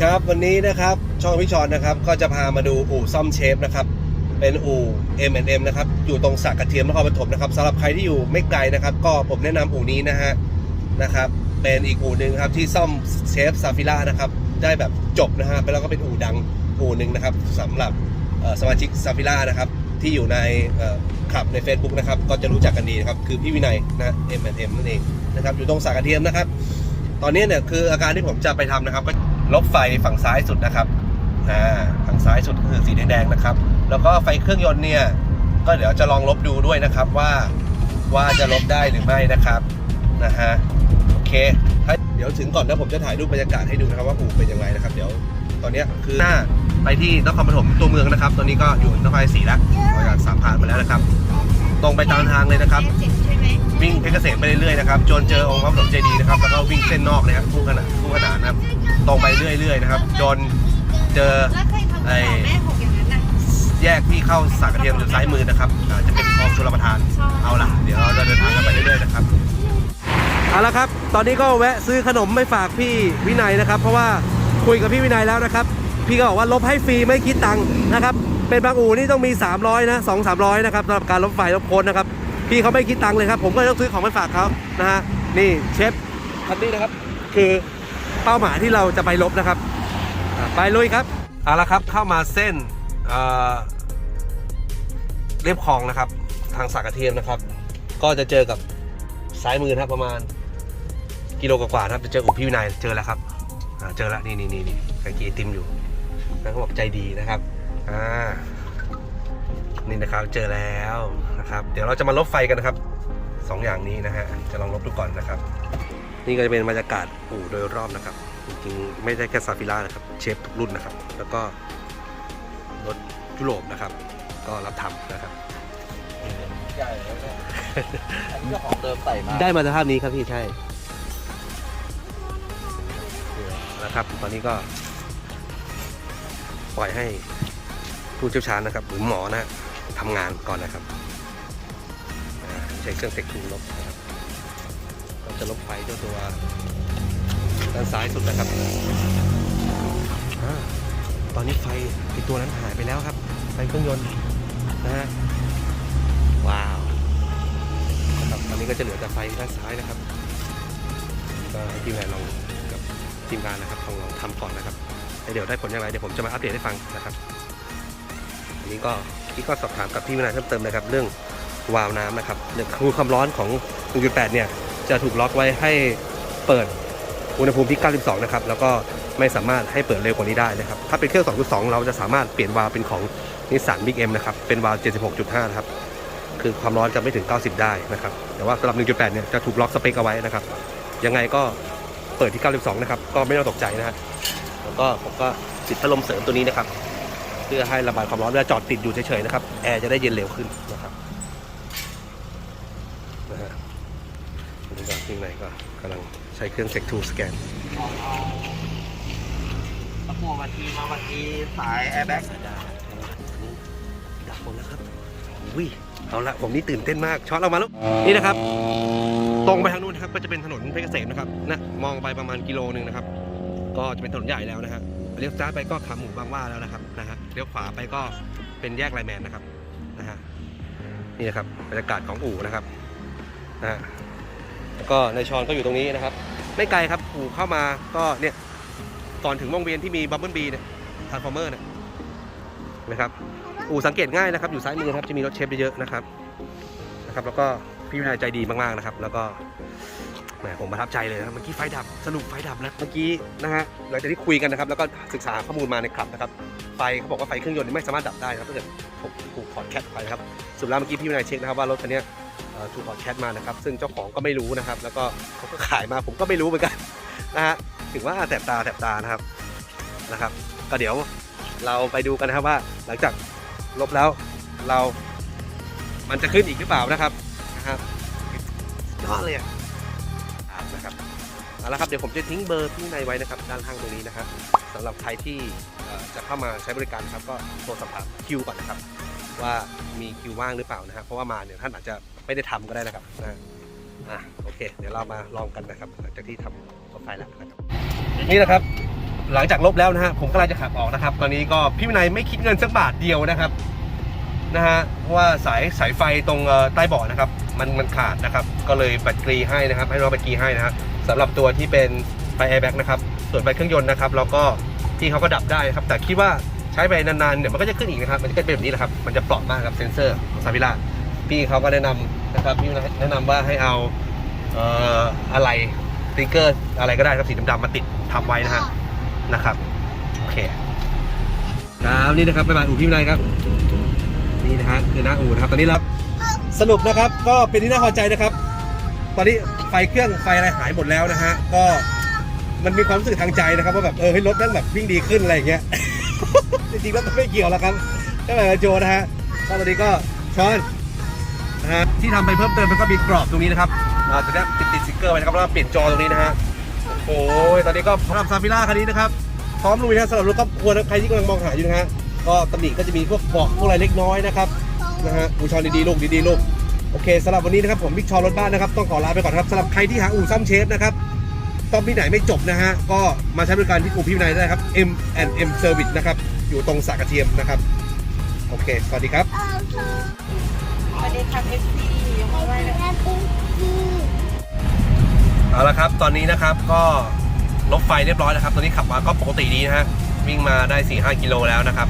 ครับวันนี้นะครับช่องพิชอนนะครับก็จะพามาดูอู่ซ่อมเชฟนะครับเป็นอู่ M&M นะครับอยู่ตรงสระกระเทียมนครปฐมนะครับสำหรับใครที่อยู่ไม่ไกลนะครับ ก็ผมแนะนำอู่นี้นะฮะนะครับเป็นอีกอู่หนึ่งครับที่ซ่อมเชฟซาฟิล่านะครับได้แบบจบนะฮะแล้วก็เป็นอู่ดังอู่หนึ่งนะครับสำหรับสมาชิกซาฟิล่านะครับที่อยู่ในเอ่อคลับใน Facebook นะครับก็จะรู้จักกันดีนะครับคือพี่วินัยนะ M&M นั่นเองนะครับอยู่ตรงสระกระเทียมนะครับตอนนี้เนี่ยคืออาการที่ผมจะไปทำนะครับก็ ลบไฟฝั่งซ้ายสุดนะครับอ่าฝั่งซ้ายสุดก็คือสีแดงๆนะครับ แล้วก็ไฟเครื่องยนต์เนี่ย ก็เดี๋ยวจะลองลบดูด้วยนะครับว่าว่าจะลบได้หรือไม่นะครับนะฮะโอเคเดี๋ยวถึงก่อนนะผมจะถ่ายรูปบรรยากาศให้ดูนะครับว่าอูเป็นยังไงนะครับ เดี๋ยวตอนเนี้ยคือหน้าไปที่นครปฐมตัวเมืองนะครับ ตอนนี้ก็อยู่นครศรีแล้วออกจากสามพรานมาแล้วนะครับ ตรงไปตามทางเลยนะครับ วิ่งเพชรเกษมไปเรื่อยๆนะครับจนเจอองค์พระปฐมเจดีย์นะครับแล้วก็วิ่งเส้นนอกเลยครับคู่ขนานคู่ขนานนะครับตรงไปเรื่อยๆนะครับจนเจอแล้วเคยทำต่อแม่หกอย่างนั้นน่ะแยกที่เข้าสากระเทียมอยู่ซ้ายมือนะครับอ่าจะเป็นคลองชลประทานเอาล่ะ เดี๋ยวเราจะเดินทางกันไปเรื่อยๆนะครับ เอาละครับ ตอนนี้ก็แวะซื้อขนมไม่ฝากพี่วินัยนะครับ เพราะว่าคุยกับพี่วินัยแล้วนะครับ พี่ก็บอกว่าลบให้ฟรีไม่คิดตังค์นะครับ เป็นบางอู่นี่ต้องมี 300 นะ 2 300 นะครับสำหรับการลบไฟลบโค้ดนะครับ พี่เขาไม่คิดตังค์เลยครับ ผมก็ต้องซื้อของไปฝากเขานะฮะนี่เชฟคันนี้นะครับ คือเป้าหมายที่เราจะไปลบนะครับไปลุยครับเอาละครับเข้ามาเส้นเเรียบคลองนะครับ ทางสากกระเทียมนะครับ ก็จะเจอกับซ้ายมือนะครับประมาณกิโลกว่าๆนะครับจะเจออู่พี่วินัยเจอแล้วครับเจอแล้วนี่นี่นี่นี่ไก่กีไอติมอยู่นะเขาบอกใจดีนะครับอ่า นี่นะครับเจอแล้วนะครับ เดี๋ยวเราจะมาลบไฟกันนะครับสองอย่างนี้นะฮะจะลองลบดูก่อนนะครับ นี่ก็จะเป็นบรรยากาศอู่โดยรอบนะครับ จริงๆไม่ใช่แค่ซาฟิล่านะครับเชฟทุกรุ่นนะครับ แล้วก็รถยุโรปนะครับ ก็รับทำนะครับใหญ่แล้วเนี่ยอันนี้ก็ของเดิมใส่มาได้มาสภาพนี้ครับพี่ใช่นะครับตอนนี้ก็ปล่อยให้ผู้เชี่ยวชาญนะครับหรือหมอนะฮะ ทำงานก่อนนะครับใช้เครื่องเทคทูลบนะครับเราจะลบไฟเจ้าตัวด้านซ้ายสุดนะครับอตอนนี้ไฟไอตัวนั้นหายไปแล้วครับ ไฟเครื่องยนต์นะฮะว้าวนะครับตอนนี้ก็จะเหลือแต่ไฟด้านซ้ายนะครับก็ให้ทีมงานลองกับทีมงานนะครับลองลองทำก่อนนะครับเดี๋ยวได้ผลอย่างไรเดี๋ยวผมจะมาอัปเดตให้ฟังนะครับ อันนี้ก็ ที่ก็สอบถามกับพี่วินัยเพิ่มเติมนะครับเรื่องวาล์วน้ำนะครับเรื่องคูลความร้อนของ 1.8 เนี่ยจะถูกล็อกไว้ให้เปิดอุณหภูมิที่ 92 นะครับ แล้วก็ไม่สามารถให้เปิดเร็วกว่านี้ได้นะครับ ถ้าเป็นเครื่อง 2.2 เราจะสามารถเปลี่ยนวาล์วเป็นของนิสสันบิ๊กเอ็มนะครับ เป็นวาล์ว76.5 นะครับ คือความร้อนจะไม่ถึง 90 ได้นะครับ แต่ว่าสำหรับ 1.8 เนี่ยจะถูกล็อกสเปคเอาไว้นะครับ ยังไงก็เปิดที่ 92 นะครับ ก็ไม่ต้องตกใจนะฮะ แล้วก็ผมก็ติดพัดลมเสริมตัวนี้นะครับ พื่อให้ระบายความร้อนเวลาจอดติดอยู่เฉยๆนะครับแอร์จะได้เย็นเร็วขึ้นนะครับนะฮะอันนี้ก็ที่ไหนก็กำลังใช้เครื่องเซ็กทูสแกนตะปูมาทีมาวันทีสายแอร์แบ็กดับหมดแล้วครับวิเอาละผมนี่ตื่นเต้นมากช็อตออกมาแล้วนี่นะครับ ตรงไปทางนู้นนะครับก็จะเป็นถนนเพชรเกษมนะครับนะมองไปประมาณกิโลหนึ่งนะครับ ก็จะเป็นถนนใหญ่แล้วนะฮะ เลี้ยวซ้ายไปก็ขาหมูบางว่าแล้วนะครับนะฮะเลี้ยวขวาไปก็เป็นแยกไลแมนนะครับนะฮะนี่นะครับบรรยากาศของอู่นะครับนะฮะแล้วก็ในายชอนก็อยู่ตรงนี้นะครับ ไม่ไกลครับอู่เข้ามาก็เนี่ยก่อนถึงวงเวียนที่มีบัมเบิลบีเนี่ยทาร์ฟอร์เมอร์เนี่ยนะครับอู่สังเกตง่ายนะครับ อยู่ซ้ายมือครับจะมีรถเชฟเยอะๆนะครับนะครับ แล้วก็พี่วินัยใจดีมากๆนะครับ แล้วก็ แหมผมประทับใจเลยนะเมื่อกี้ไฟดับสรุปไฟดับนะเมื่อกี้นะฮะหลังจากที่คุยกันนะครับแล้วก็ศึกษาข้อมูลมาในคลับนะครับไฟเขาบอกว่าไฟเครื่องยนต์ไม่สามารถดับได้นะครับถ้าเกิดถูกถูกถอดแคทไปนะครับสุดแล้วเมื่อกี้พี่วินัยเช็คนะครับว่ารถคันเนี้ยถูกถอดแคทมานะครับซึ่งเจ้าของก็ไม่รู้นะครับ แล้วก็เขาก็ขายมาผมก็ไม่รู้เหมือนกันนะฮะถึงว่าแสบตาแสบตานะครับนะครับ ก็เดี๋ยวเราไปดูกันนะครับว่า หลังจากลบแล้วเรา มันจะขึ้นอีกหรือเปล่านะครับนะครับยอดเลยอะอะ เอาละครับเดี๋ยวผมจะทิ้งเบอร์ที่ในไว้นะครับด้านข้างตรงนี้นะครับสำหรับใครที่จะเข้ามาใช้บริการครับก็โทรสอบถามคิวก่อนนะครับ ว่ามีคิวว่างหรือเปล่านะครับเพราะว่ามาเนี่ยท่านอาจจะไม่ได้ทำก็ได้นะครับนะอะโอเค เดี๋ยวเรามาลองกันนะครับหลังจากที่ทำรถไฟแล้วนะครับนี่นะครับ หลังจากลบแล้วนะฮะผมกำลังจะขับออกนะครับ ตอนนี้ก็พี่วินัยไม่คิดเงินสักบาทเดียวนะครับนะฮะเพราะว่าสายสายไฟตรงใต้บาะนะครับ มันมันขาดนะครับ ก็เลยแบตเตอรี่ให้นะครับ ให้น้องแบตเตอรี่ให้นะฮะ สำหรับตัวที่เป็นไฟแอร์แบ็กนะครับ ส่วนไฟเครื่องยนต์นะครับเราก็ที่เขาก็ดับได้ครับ แต่คิดว่าใช้ไปนานๆเดี๋ยวมันก็จะขึ้นอีกนะครับ มันก็เป็นแบบนี้แหละครับ มันจะเปราะมากครับเซนเซอร์ของซาบิล่าพี่เขาก็แนะนำนะครับพี่แนะนำว่าให้เอาเอ่ออะไรสติ๊กเกอร์อะไรก็ได้ครับสีดำๆมาติดทับไว้นะฮะนะครับโอเคครับนี่นะครับไปมาอู่พี่วินัยครับนี่นะฮะคือหน้าอู่นะครับตอนนี้เราสรุปนะครับก็เป็นที่น่าพอใจนะครับ ตอนนี้ไฟเครื่องไฟอะไรหายหมดแล้วนะฮะ ก็มันมีความรู้สึกทางใจนะครับว่าแบบเออเฮ้รถแม่งแบบวิ่งดีขึ้นอะไรอย่างเงี้ย จริงๆแล้วมันไม่เกี่ยวแล้วครับก็แบบโจนะฮะก็ตอนนี้ก็ช้อนนะฮะที่ทำไปเพิ่มเติมมันก็มีกรอบตรงนี้นะครับอ่าตัวนี้ติดติดสติ๊กเกอร์ไว้นะครับแล้วก็เปลี่ยนจอตรงนี้นะฮะโอ้ยตอนนี้ก็สำหรับซาฟิล่าคันนี้นะครับพร้อมลุยนะสำหรับรถครอบครัวนะใครที่กำลังมองหาอยู่นะฮะก็ตำหนิก็จะมีพวกเบาะพวกอะไรเล็กน้อยนะครับนะฮะอูชอนดีๆลูกดีๆลูก โอเคสำหรับวันนี้นะครับผมบิ๊กชอรถบ้านนะครับต้องขอลาไปก่อนครับสำหรับใครที่หาอู่ซ่อมเชฟนะครับต้องที่ไหนไม่จบนะฮะก็มาใช้บริการที่กลุ่มพี่วินัยได้ครับ M M Service นะครับอยู่ตรงสากกระเทียมนะครับ โอเค สวัสดีครับ สวัสดีครับเอฟซียกมือไหว้เลยเอาละครับ ตอนนี้นะครับก็ลบไฟเรียบร้อยแล้วครับ ตอนนี้ขับมาก็ปกติดีนะฮะ วิ่งมาได้ 4-5 กิโลแล้วนะครับ